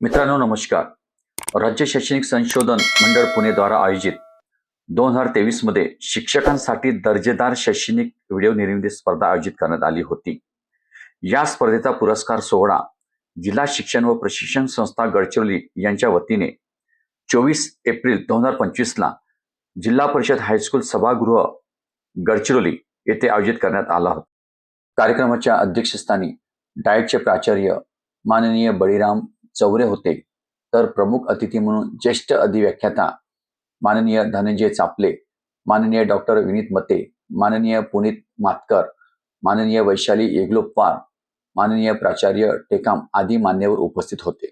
मित्रांनो नमस्कार. राज्य शैक्षणिक संशोधन मंडळ पुणेद्वारा आयोजित दोन हजार तेवीसमध्ये शिक्षकांसाठी दर्जेदार शैक्षणिक व्हिडिओ निर्मिती स्पर्धा आयोजित करण्यात आली होती. या स्पर्धेचा पुरस्कार सोहळा जिल्हा शिक्षण व प्रशिक्षण संस्था गडचिरोली यांच्या वतीने चोवीस एप्रिल दोन हजार पंचवीसला जिल्हा परिषद हायस्कूल सभागृह गडचिरोली येथे आयोजित करण्यात आला होता. कार्यक्रमाच्या अध्यक्षस्थानी डाएटचे प्राचार्य माननीय बळीराम चौरे होते. तर प्रमुख अतिथी म्हणून ज्येष्ठ अधिव्याख्याता माननीय धनंजय चापले माननीय डॉक्टर विनीत मते माननीय पुनीत मातकर माननीय वैशाली येगलोप्पार माननीय प्राचार्य टेकाम आदी मान्यवर उपस्थित होते.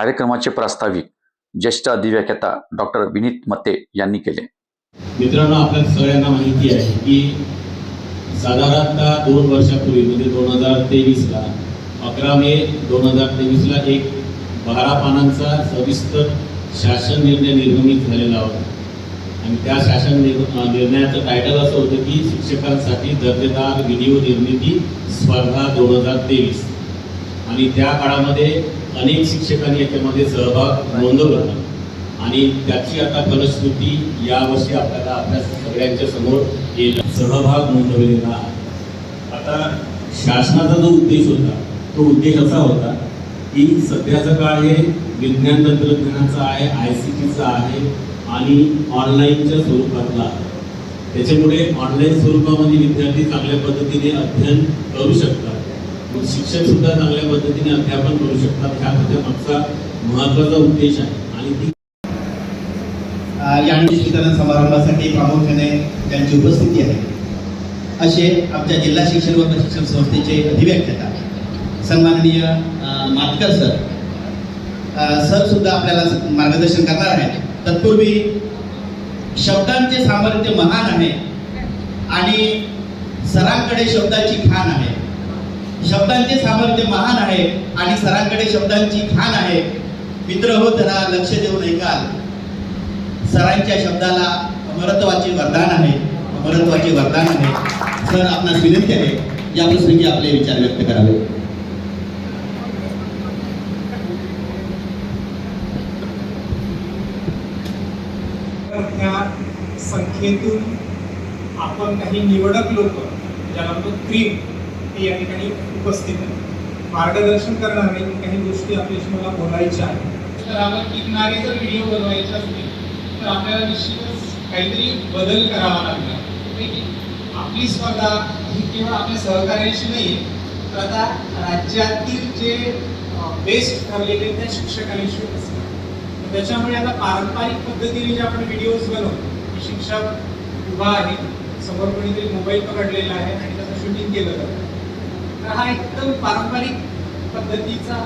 कार्यक्रमाचे प्रास्ताविक ज्येष्ठ अधिव्याख्याता डॉक्टर विनीत मते यांनी केले. मित्रांनो आपल्या सगळ्यांना माहिती आहे की साधारणतः दोन वर्षापूर्वी म्हणजे दोन हजार तेवीसला अकरा मे दोन हजार तेवीसला एक बारा पानांचा सविस्तर शासन निर्णय निर्गमित झालेला होता. आणि त्या शासन निर्णयाचं टायटल असं होतं की शिक्षकांसाठी दर्जेदार व्हिडिओ निर्मिती स्पर्धा दोन हजार तेवीस. आणि त्या काळामध्ये अनेक शिक्षकांनी याच्यामध्ये सहभाग नोंदवला. आणि त्याची आता फलश्रुती यावर्षी आपल्याला आपल्या सगळ्यांच्या समोर येईल. सहभाग नोंदवलेला आहे. आता शासनाचा जो उद्देश होता तो उद्देश असा होता की सध्याचा काळ हे विज्ञान तंत्रज्ञानाचा आहे आय सी टीचा आहे आणि ऑनलाईनच्या स्वरूपातला आहे. त्याच्यामुळे ऑनलाईन स्वरूपामध्ये विद्यार्थी चांगल्या पद्धतीने अध्ययन करू शकतात. शिक्षक सुद्धा चांगल्या पद्धतीने अध्यापन करू शकतात. हा त्याच्या मागचा महत्त्वाचा उद्देश आहे. आणि ती यावेळी या वितरण समारंभासाठी प्रामुख्याने त्यांची उपस्थिती आहे. असे आमच्या जिल्हा शिक्षण व प्रशिक्षण संस्थेचे अधिव्याख्याता सन्माननीय मातकर सर. सर सुद्धा आपल्याला मार्गदर्शन करणार आहेत. तत्पूर्वी शब्दांचे सामर्थ्य महान आहे आणि सरांकडे शब्दाची खाण आहे. शब्दांचे सामर्थ्य महान आहे आणि सरांकडे शब्दांची खाण आहे. मित्र हो जरा लक्ष देऊन ऐकाल सरांच्या शब्दाला अमरत्वाचे वरदान आहे. अमरत्वाचे वरदान आहे. सर आपणास विनंती आहे या प्रसंगी आपले विचार व्यक्त करावे. तर त्या संख्येतून आपण काही निवडक लोक ज्याला म्हणतो क्रीम हे या ठिकाणी उपस्थित आहे. मार्गदर्शन करणारे काही गोष्टी आपल्याशी मला बोलायच्या आहेत. तर आपण टिकणारे जर व्हिडिओ बनवायचे असतील तर आपल्याला निश्चितच काहीतरी बदल करावा लागणार. म्हणजे आपली स्पर्धा ही केवळ आपल्या सहकार्याशी नाही तर आता राज्यातील जे बेस्ट ठरलेले त्या शिक्षकांशी असतात. त्याच्यामुळे आता पारंपरिक पद्धतीने जे आपण व्हिडिओज बनवतो की शिक्षक उभा आहे समोर कोणीतरी मोबाईल पकडलेला आहे आणि त्याचं शूटिंग केलं जातं. तर हा एकदम पारंपरिक पद्धतीचा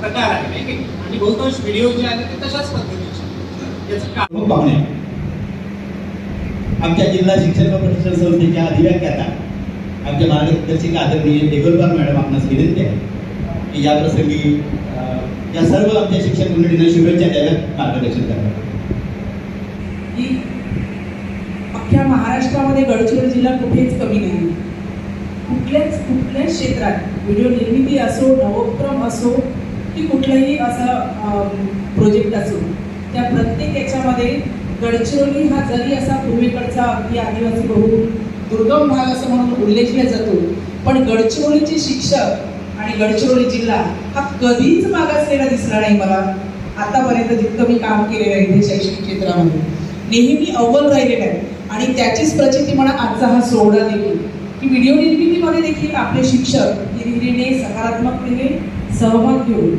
प्रकार आहे नाही का? आणि बहुतांश व्हिडिओ जे आहेत ते तशाच पद्धतीचे याचं कारण पाहुणे आमच्या जिल्हा शिक्षण प्रशिक्षण संस्थेच्या अधिव्याख्याता आमच्या मार्गदर्शिका आदरणीय देगोलकर मॅडम आपणास विनंती आहे की या प्रसंगी या सर्व आमच्या शिक्षण मंडळींना शुभेच्छा द्याव्यात मार्गदर्शन करावं. की अख्ख्या महाराष्ट्रामध्ये गडचिरोली जिल्हा कुठेच कमी नाही. कुठल्याच कुठल्याच क्षेत्रात व्हिडिओ निर्मिती असो नवोपक्रम असो की कुठलाही असा प्रोजेक्ट असो त्या प्रत्येक याच्यामध्ये गडचिरोली हा जरी असा पूर्वेकडचा अगदी आदिवासी बहु दुर्गम भाग असं म्हणून उल्लेखला जातो पण गडचिरोलीचे शिक्षक आणि गडचिरोली जिल्हा हा कधीच मागासलेला दिसला नाही मला. आतापर्यंत जितकं मी काम केलेलं आहे इथे शैक्षणिक क्षेत्रामध्ये नेहमी अव्वल राहिलेलं आहे. आणि त्याचीच प्रचिती म्हणा आजचा हा सोहळा देखील की व्हिडिओ निर्मितीमध्ये देखील आपले शिक्षक हिरिरीने सकारात्मकतेने सहभाग घेऊन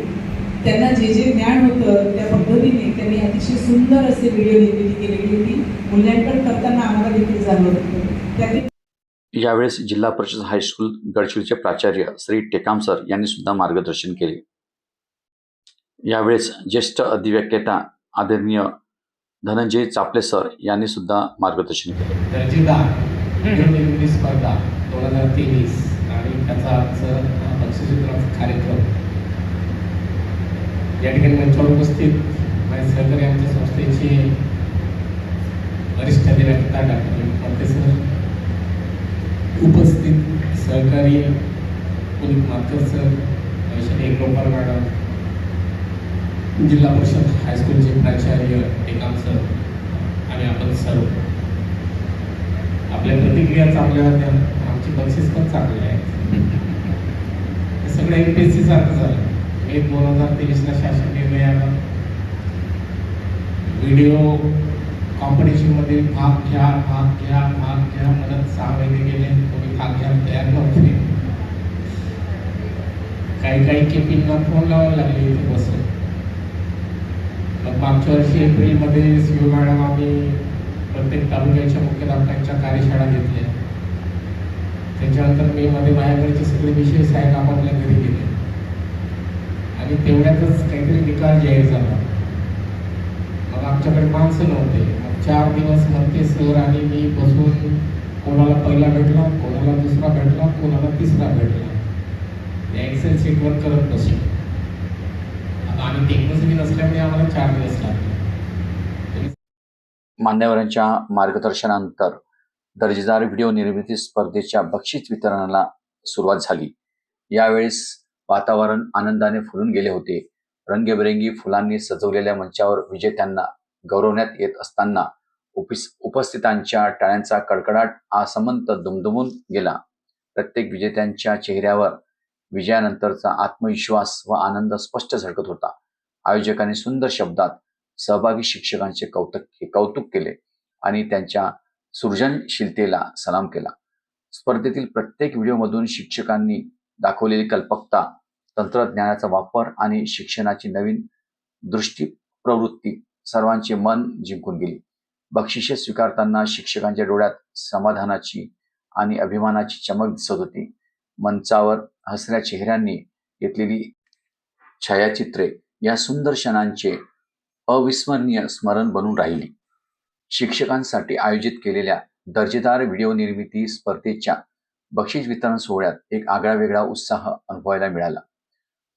त्यांना जे जे ज्ञान होतं त्या पद्धतीने त्यांनी अतिशय सुंदर असे व्हिडिओ निर्मिती केलेली होती. मूल्यांकन करताना आम्हाला देखील जाणवत होतं. त्यातील यावेळेस जिल्हा परिषद हायस्कूल गडचिरोलीचे प्राचार्य श्री टेकाम सर यांनी सुद्धा मार्गदर्शन केले. यावेळेस ज्येष्ठ अधिव्यक्ता आदरणीय धनंजय चापले सर यांनी सुद्धा मार्गदर्शन केले. दर्जेदार व्हिडिओ निर्मिती स्पर्धा दोन हजार तेवीस आणि त्याचा आजचं कार्यक्रम. या ठिकाणी मंचावर उपस्थित माझे सहकारी आमच्या संस्थेचे वरिष्ठ अधिवक्ता डॉक्टर प्रोफेसर सर उपस्थित सहकारी पुनीत मातकर सर वैशाली गोपाल मॅडम जिल्हा परिषद हायस्कूलचे प्राचार्य एकांत सर आणि आपण सर्व. आपल्या प्रतिक्रिया चांगल्या होत्या आमची बक्षीस पण चांगली आहे. हे सगळं एम पी एस सी सारखं झालं. एक दोन हजार तेवीसला शासन निर्णय आला व्हिडिओ कॉम्पिटिशनमध्ये भाग घ्या भाग घ्या भाग घ्या म्हणत सहा महिने गेले कोणी भाग घ्यायला तयार नव्हते. काही काही केपींना फोन लावायला लागले इथे बसून. मग मागच्या वर्षी एप्रिलमध्ये सी मॅडम आम्ही प्रत्येक तालुक्याच्या मुख्याध्यापकांच्या कार्यशाळा घेतल्या. त्याच्यानंतर मे मध्ये माझ्याकडचे सगळे विषय साहेब आपापल्या घरी गेले. आणि तेवढ्यातच काहीतरी निकाल जाहीर झाला. मग आमच्याकडे माणसं नव्हते. मग चार दिवस म्हणते सर आणि मी बसून कोणाला पहिला भेटला कोणाला दुसरा भेटला कोणाला तिसरा भेटला. त्या एक्सेल शीटवर करत बसलो. आता आम्ही टेक्नॉलॉजी नसल्यामुळे आम्हाला चार दिवस लागले. मान्यवरांच्या मार्गदर्शनानंतर दर्जेदार व्हिडिओ निर्मिती स्पर्धेच्या बक्षीस वितरणाला सुरुवात झाली. यावेळेस वातावरण आनंदाने फुलून गेले होते. रंगीबेरंगी फुलांनी सजवलेल्या मंचावर विजेत्यांना गौरवण्यात येत असताना उपस्थितांच्या टाळ्यांचा कडकडाट आसमंत दुमदुमून गेला. प्रत्येक विजेत्यांच्या चेहऱ्यावर विजयानंतरचा आत्मविश्वास व आनंद स्पष्ट झळकत होता. आयोजकांनी सुंदर शब्दात सहभागी शिक्षकांचे कौतुक कौतुक केले आणि त्यांच्या सृजनशीलतेला सलाम केला. स्पर्धेतील प्रत्येक व्हिडिओमधून शिक्षकांनी दाखवलेली कल्पकता तंत्रज्ञानाचा वापर आणि शिक्षणाची नवीन दृष्टी प्रवृत्ती सर्वांचे मन जिंकून गेली. बक्षिसे स्वीकारताना शिक्षकांच्या डोळ्यात समाधानाची आणि अभिमानाची चमक दिसत होती. मंचावर हसऱ्या चेहऱ्यांनी घेतलेली छायाचित्रे या सुंदर क्षणांचे अविस्मरणीय स्मरण बनून राहिली. शिक्षकांसाठी आयोजित केलेल्या दर्जेदार व्हिडिओ निर्मिती स्पर्धेच्या बक्षीस वितरण सोहळ्यात एक आगळा वेगळा उत्साह अनुभवायला मिळाला.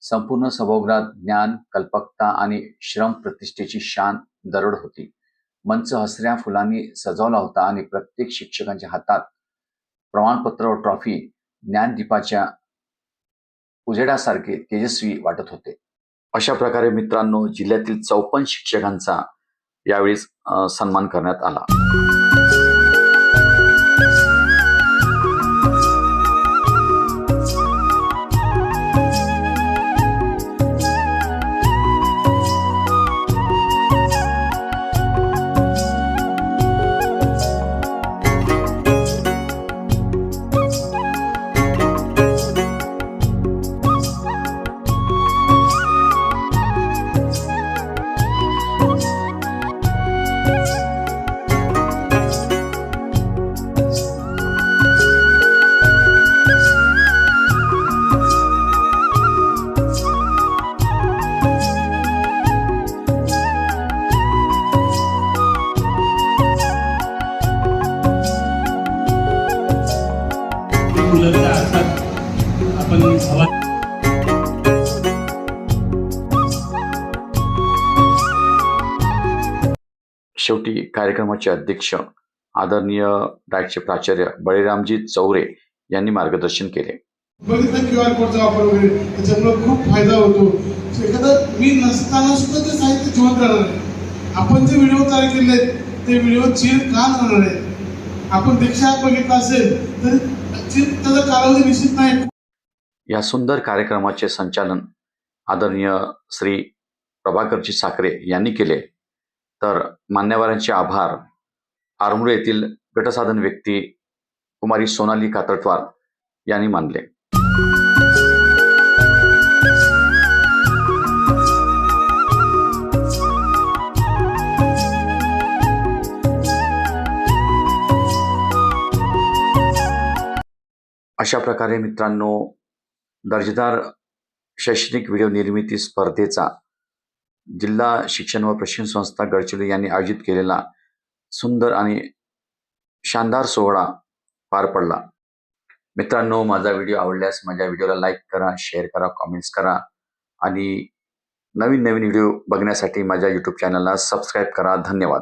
संपूर्ण सभागृहात ज्ञान कल्पकता आणि श्रम प्रतिष्ठेची शान दरड होती. मंच हसऱ्या फुलांनी सजवला होता आणि प्रत्येक शिक्षकांच्या हातात प्रमाणपत्र व ट्रॉफी ज्ञानदीपाच्या उजेडासारखे तेजस्वी वाटत होते. अशा प्रकारे मित्रांनो जिल्ह्यातील चौपन्न शिक्षकांचा यावेळी सन्मान करण्यात आला. शेवटी कार्यक्रमाचे अध्यक्ष आदरणीय डायटचे प्राचार्य बळीरामजी चौरे यांनी मार्गदर्शन केले. बघितलं क्यू आर कोडचा वापर वगैरे त्याच्यामुळे खूप फायदा होतो. एखादं मी नसताना सुद्धा ते साहित्य जिवंत राहणार आहे. आपण जे व्हिडिओ तयार केले आहेत ते व्हिडिओ चिर का राहणार आहेत आपण दीक्षा बघितला असेल तर चिर त्याचा कालावधी निश्चित नाही. या सुंदर कार्यक्रमाचे संचालन आदरणीय श्री प्रभाकरजी साखरे यांनी केले. तर मान्यवरांचे आभार. आरमुरे येथील गटसाधन व्यक्ती कुमारी सोनाली कातळवार यांनी मानले. अशा प्रकारे मित्रांनो दर्जेदार शैक्षणिक व्हिडिओ निर्मिती स्पर्धेचा जिल्हा शिक्षण व प्रशिक्षण संस्था गडचिरोली यांनी आयोजित केलेला सुंदर आणि शानदार सोहळा पार पडला. मित्रांनो माझा व्हिडिओ आवडल्यास माझ्या व्हिडिओला लाईक करा शेअर करा कॉमेंट्स करा आणि नवीन नवीन व्हिडिओ बघण्यासाठी माझ्या यूट्यूब चॅनलला सबस्क्राईब करा. धन्यवाद.